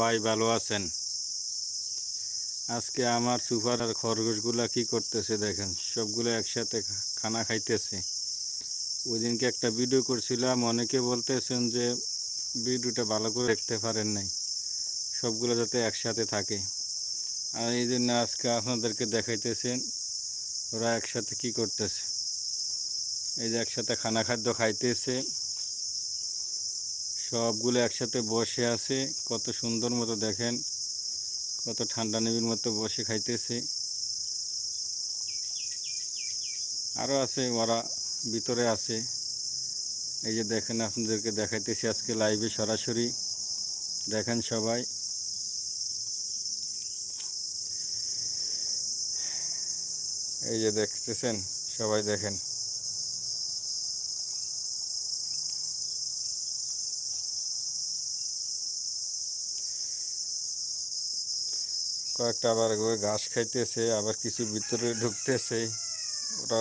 ভাই, ভালো আছেন? আজকে আমার সুপার আর খরগোশগুলা কি করতেছে দেখেন, সবগুলো একসাথে খানা খাইতেছে। ওই দিনকে একটা ভিডিও করছিলাম, অনেকে বলতেছেন যে ভিডিওটা ভালো করে দেখতে পারেন নাই, সবগুলো যাতে একসাথে থাকে। আর এই জন্য আজকে আপনাদেরকে দেখাইতেছেন ওরা একসাথে কি করতেছে। এই যে একসাথে খানা খাদ্য খাইতেছে। সবগুলো একসাথে বসে আছে। কত সুন্দর মতো দেখেন, কত ঠান্ডা নিবির মতো বসে খাইতেছে। আরও আছে, ওরা ভিতরে আছে। এই যে দেখেন, আপনাদেরকে দেখাইতেছি আজকে লাইভে সরাসরি। দেখেন সবাই। এই যে দেখতেছেন, সবাই দেখেন। কয়েকটা আবার ঘাস খাইতেছে, আবার কিছু ভিতরে ঢুকতেছে। ওটা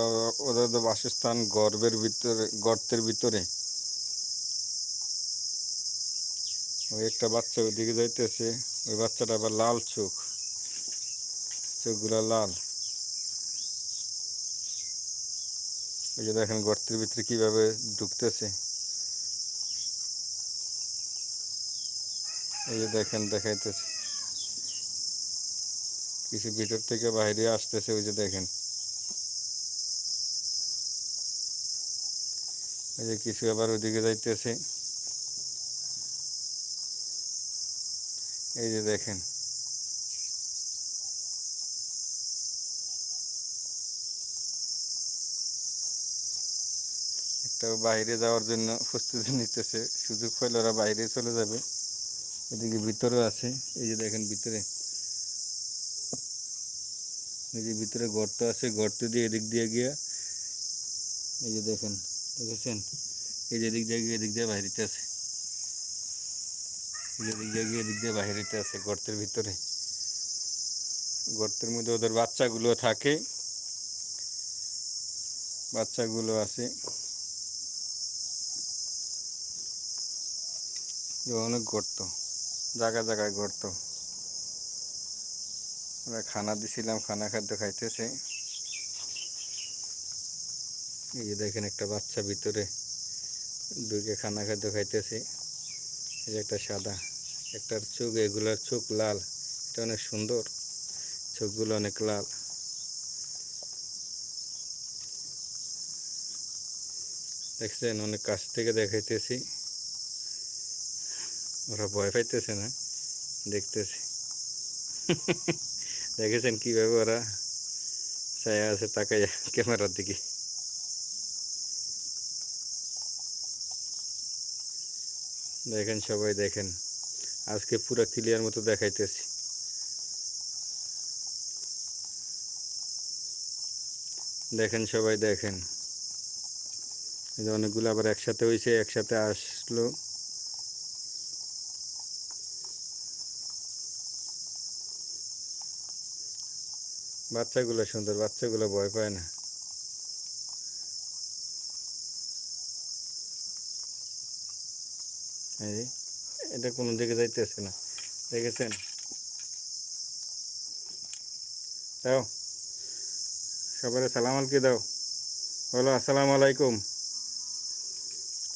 ওদের তো বাসস্থান গর্বের ভিতরে, গর্তের ভিতরে। ওই একটা বাচ্চা ওইদিকে যাইতেছে, ওই বাচ্চাটা আবার লাল চোখ। চোখগুলা লাল। ওই যে দেখেন গর্তের ভিতরে কীভাবে ঢুকতেছে। এই যে দেখেন দেখাইতেছে। কিছু ভিতর থেকে বাইরে আসতেছে, ওই যে দেখেন। ওই যে কিছু আবার ওইদিকে যাইতেছে। এই যে দেখেন। একটা বাইরে যাওয়ার জন্য প্রস্তুতি নিতেছে। সুযোগ পাইলে ওরা বাইরে চলে যাবে। এদিকে ভিতরেও আছে। এই যে দেখেন ভিতরে। এই যে ভিতরে গর্ত আছে, গর্ত দিয়ে এদিক দিয়ে গিয়ে এই যে দেখেন, দেখেছেন? এই যে এদিক দিয়ে গিয়ে এদিক দিয়ে বাইরেতে আছে। এদিক দিয়ে গিয়ে এদিক দিয়ে বাইরেতে আছে গর্তের ভিতরে। গর্তের মধ্যে ওদের বাচ্চাগুলো থাকে। বাচ্চাগুলো আছে। অনেক গর্ত, জায়গা জায়গায় গর্ত। আমরা খানা দিছিলাম, খানা খাদ্য খাইতেছে। এই যে দেখেন একটা বাচ্চা ভিতরে ঢুকে খানা খাদ্য খাইতেছে। এই যে একটা সাদা, একটার চোখ, এগুলার চোখ লাল। এটা অনেক সুন্দর, চোখগুলো অনেক লাল। দেখছেন, অনেক কাছ থেকে দেখাইতেছি। ওরা ভয় পাইতেছে না, দেখতেছি। দেখেছেন কীভাবে ওরা ছায়া আছে তাকাই ক্যামেরার দিকে। দেখেন সবাই, দেখেন। আজকে পুরো ক্লিয়ার মতো দেখাইতেছি। দেখেন সবাই, দেখেন। এই যে অনেকগুলো আবার একসাথে হয়েছে একসাথে আসলো। বাচ্চাগুলো সুন্দর, বাচ্চাগুলো ভয় পায় না। এই এটা কোনো দিকে যাইতেছে না। দেখেছেন? দাও। সবাই সালাম আলকি দাও? বলো, আসসালামু আলাইকুম।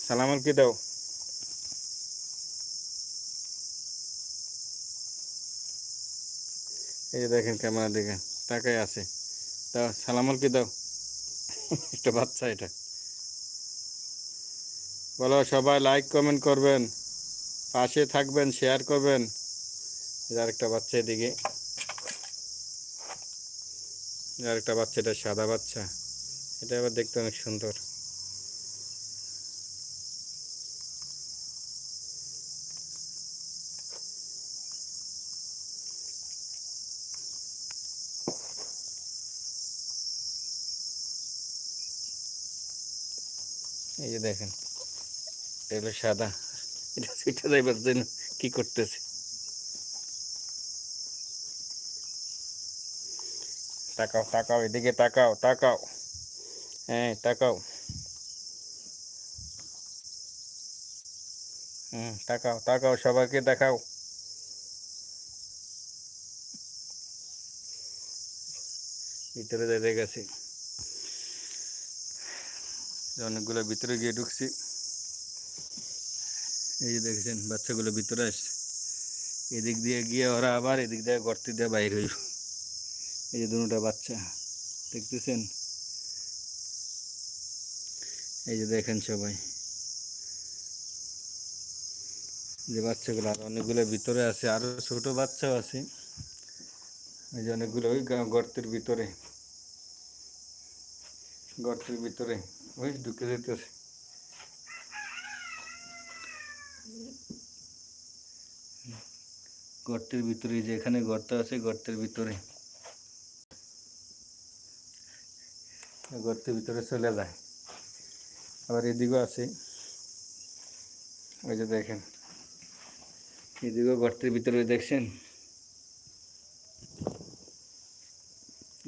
সালাম আলকি দাও? এই যে দেখেন ক্যামেরা দেখেন তাকাই আছে। দাও সালামল কি দাও। একটা বাচ্চা এটা। বলো, সবাই লাইক কমেন্ট করবেন। পাশে থাকবেন শেয়ার করবেন। যার একটা বাচ্চা এদিকে। যার একটা বাচ্চা, এটা সাদা বাচ্চা। এটা আবার দেখতে অনেক সুন্দর। এই যে দেখেন এগুলো সাদা। এটা ছুটে যাইবার জন্য কি করতেছে? তাকাও তাকাও, এদিকে তাকাও তাকাও। হ্যাঁ তাকাও। হুম, তাকাও তাকাও, সবাইকে দেখাও। ভিতরে যেতে গেছে। অনেকগুলো ভিতরে গিয়ে ঢুকছি। এই যে দেখেছেন, বাচ্চাগুলো ভিতরে আসছে। এদিক দিয়ে গিয়ে ওরা আবার এদিক দিয়ে গর্তে দিয়ে বাইর হইব এই যে দুটা বাচ্চা, দেখতেছেন? এই যে দেখেন সবাই। যে বাচ্চাগুলো আর অনেকগুলো ভিতরে আছে, আরও ছোট বাচ্চাও আছে। এই যে অনেকগুলো ওই গর্তের ভিতরে। গর্তের ভিতরে। ওই ঢুকে যেতেছে। গর্তের ভিতরে যে এখানে গর্ত আছে গর্তের ভিতরে। গর্তের ভিতরে চলে যায়। আবার এদিকেও আছে। ওই যে দেখেন। এদিকেও গর্তের ভিতরে, দেখছেন?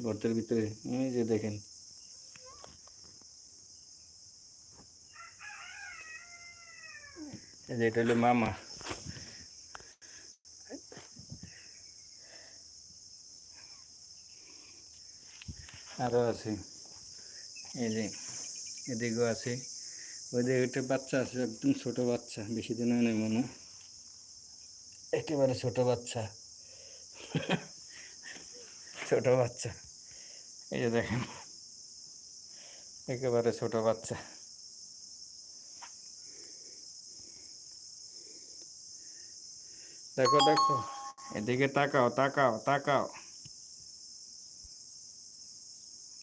গর্তের ভিতরে ওই যে দেখেন এই যে এটা হলো মামা। আরও আছে। এই যে এদিকেও আছে। ওই যে একটা বাচ্চা আছে, একদম ছোট বাচ্চা, বেশি দিন হয় নাই মনে। একেবারে ছোট বাচ্চা। ছোট বাচ্চা। এই যে দেখেন। একেবারে ছোট বাচ্চা। দেখো দেখো। এদিকে তাকাও তাকাও তাকাও।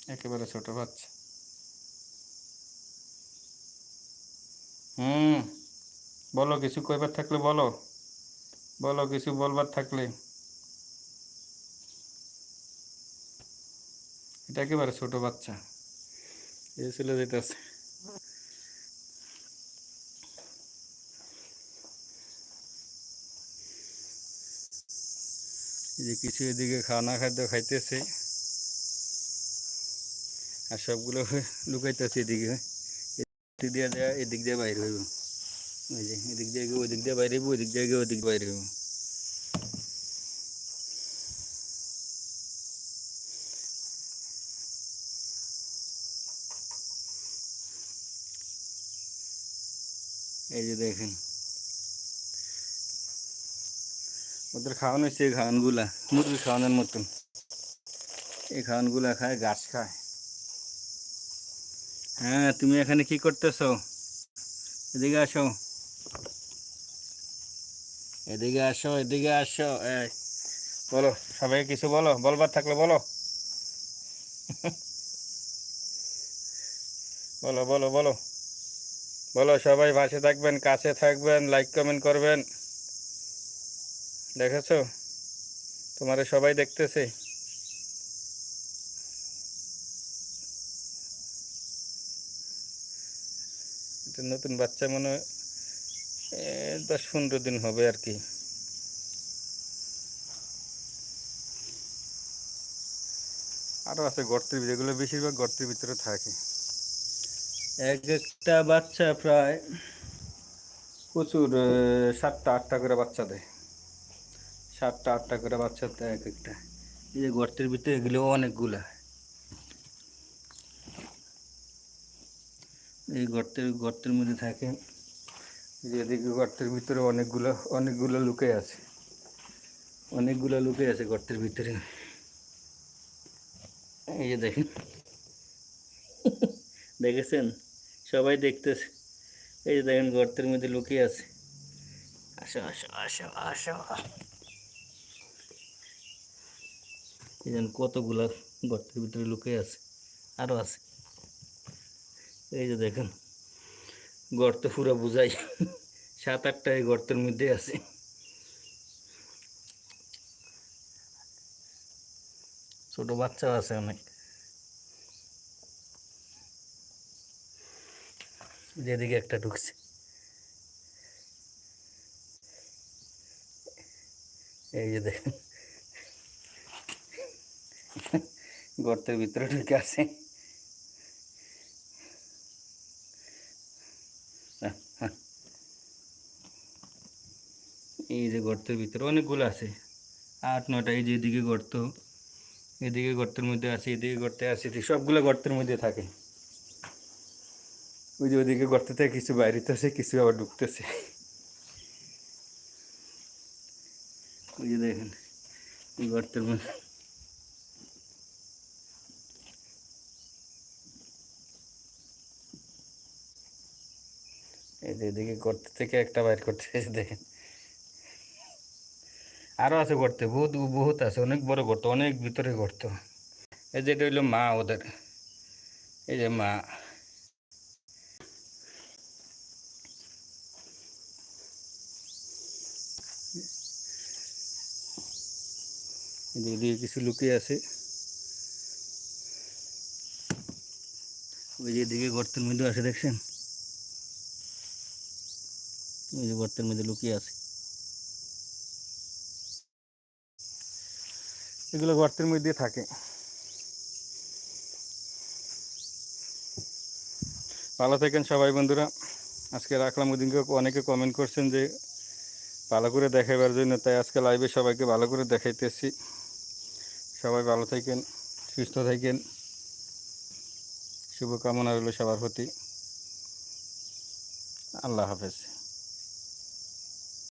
একেবারে ছোট বাচ্চা। হুম, বলো কিছু কইবার থাকলে বলো। বলো কিছু বলবার থাকলে। এটা একেবারে ছোট বাচ্চা। এই চলে যেতেছে। যে কিছু এদিকে খানা খাদ্য খাইতেছে। আর সবগুলো লুকাইতেছে এদিকে। এদিক দিয়ে দেয়া এদিক দিয়ে বাইরে হইব। ওই যে এদিক দিয়ে গিয়ে ওই দিক দিয়ে বাইরে হইব ওই দিক দিয়ে গিয়ে ওই দিক বাইরে হইব। এই যে দেখেন। ওদের খাওয়ানো হচ্ছে এই খাওয়ানগুলা মুরগি খাওয়ানোর মতন। এই খাওয়ানগুলা খায়, ঘাস খায়। হ্যাঁ তুমি এখানে কি করতেছো? এদিকে আসো। এদিকে আসো এদিকে আসো বলো সবাই কিছু বলো, বলবার থাকলে বলো। বলো বলো বলো। বলো, সবাই পাশে থাকবেন, কাছে থাকবেন লাইক কমেন্ট করবেন। দেখেছ? তোমারে সবাই দেখতেছে। এটা নতুন বাচ্চা মনে হয়। দশ পনেরো দিন হবে আর কি। আরও আছে গর্তের ভিতরে এগুলো বেশিরভাগ গর্তের ভিতরে থাকে। এক একটা বাচ্চা প্রায় প্রচুর সাতটা আটটা করে বাচ্চা দেয়। সাতটা, আটটা করে বাচ্চা দেয় এক একটা। এই যে গর্তের ভিতরে এগুলোও অনেকগুলা। এই গর্তের গর্তের মধ্যে থাকে। এই যে এদিকে গর্তের ভিতরে অনেকগুলো অনেকগুলো লুকে আছে। অনেকগুলো লুকে আছে গর্তের ভিতরে। এই যে দেখেন। দেখেছেন? সবাই দেখতেছে। এই যে দেখেন গর্তের মধ্যে লুকিয়ে আছে। আসো আসো আসো আসো এই যেন কতগুলা গর্তের ভিতরে লুকিয়ে আছে? আরও আছে। এই যে দেখেন, গর্ত পুরো বুঝাই। সাত আটটা এই গর্তের মধ্যে আছে। ছোট বাচ্চাও আছে অনেক। যেদিকে একটা ঢুকছে। এই যে দেখেন গর্তের ভিতরে ঢুকে আহ। এই যে গর্তের ভিতরে অনেকগুলো আছে। আট নটা এই যে এদিকে গর্ত, এদিকে গর্তের মধ্যে আছে, এদিকে গর্তে আছে সবগুলো গর্তের মধ্যে থাকে। ওই যে ওইদিকে গর্ত থেকে কিছু বাইরেতেছে কিছু আবার ঢুকতেছে। ওই যে দেখেন গর্তের মধ্যে এই যে এদিকে গর্ত থেকে একটা বাইর করতেছে দেখেন। আরও আছে গর্তে, বহুত বহুত আছে, অনেক বড় গর্ত, অনেক ভিতরে গর্ত। এই যেটা হইল মা ওদের, এই যে মা। এদিকে কিছু লুকিয়ে আছে। ওই যে এদিকে গর্তের মধ্যে আছে, দেখছেন? ওই যে গর্তের মধ্যে লুকিয়ে আছে। এগুলো গর্তের মধ্যে থাকে। ভালো থাকেন সবাই বন্ধুরা। আজকে রাখলাম। ওদিনকে অনেকে কমেন্ট করছেন যে ভালো করে দেখাবার জন্য, তাই আজকে লাইভে সবাইকে ভালো করে দেখাইতেছি। সবাই ভালো থাকেন, সুস্থ থাকেন। শুভকামনা রইল সবার প্রতি। আল্লাহ হাফেজ।